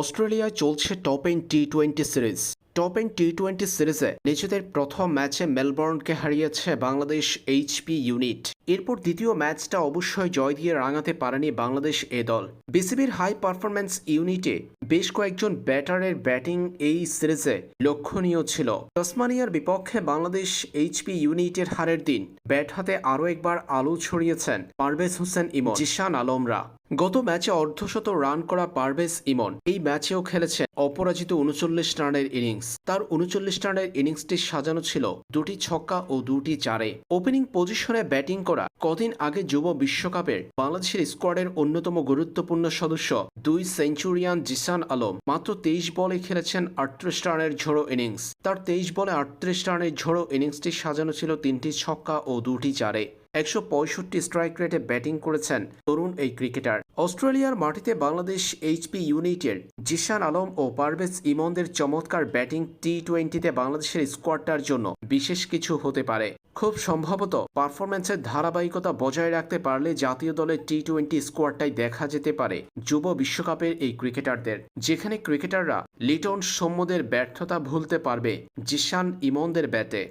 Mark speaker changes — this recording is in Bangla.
Speaker 1: অস্ট্রেলিয়ায় চলছে top end T twenty series. Top end T twenty সিরিজে নিজেদের প্রথম ম্যাচে মেলবোর্নকে হারিয়েছে বাংলাদেশ এইচপি ইউনিট। এরপর দ্বিতীয় ম্যাচটা অবশ্যই জয় দিয়ে রাঙাতে পারেনি বাংলাদেশ এ দল। বিসিবির হাই পারফরম্যান্স ইউনিটে বেশ কয়েকজন ব্যাটারের ব্যাটিং এই সিরিজে লক্ষণীয় ছিল। তসমানিয়ার বিপক্ষে বাংলাদেশ এইচপি ইউনিটের হারের দিন, ব্যাট হাতে আরও একবার আলো ছড়িয়েছেন পারভেজ হোসেন ইমন, জিশান আলমরা। গত ম্যাচে অর্ধশত রান করা পারভেজ ইমন, এই ম্যাচেও খেলেছেন অপরাজিত উনচল্লিশ রানের ইনিংস। তার উনচল্লিশ রানের ইনিংসটি সাজানো ছিল দুটি ছক্কা ও দুটি চারে। ওপেনিং পজিশনে ব্যাটিং করা কদিন আগে যুব বিশ্বকাপের বাংলাদেশের স্কোয়াডের অন্যতম গুরুত্বপূর্ণ সদস্য, দুই সেঞ্চুরিয়ান জিসান আলম মাত্র তেইশ বলে খেলেছেন আটত্রিশ রানের ঝোড়ো ইনিংস। তার তেইশ বলে আটত্রিশ রানের ঝোড়ো ইনিংসটি সাজানো ছিল তিনটি ছক্কা ও দুটি চারে। একশো পঁয়ষট্টি স্ট্রাইক রেটে ব্যাটিং করেছেন তরুণ এই ক্রিকেটার অস্ট্রেলিয়ার মাটিতে বাংলাদেশ এইচপি ইউনিটের জিশান আলম ও পারভেজ ইমনদের চমৎকার ব্যাটিং টি টোয়েন্টিতে বাংলাদেশের স্কোয়াডটার জন্য বিশেষ কিছু হতে পারে। খুব সম্ভবত পারফরম্যান্সের ধারাবাহিকতা বজায় রাখতে পারলে জাতীয় দলের টি টোয়েন্টি স্কোয়াডটাই দেখা যেতে পারে যুব বিশ্বকাপের এই ক্রিকেটারদের যেখানে ক্রিকেটাররা লিটন সৌম্যদের ব্যর্থতা ভুলতে পারবে জিশান ইমনদের ব্যাটে।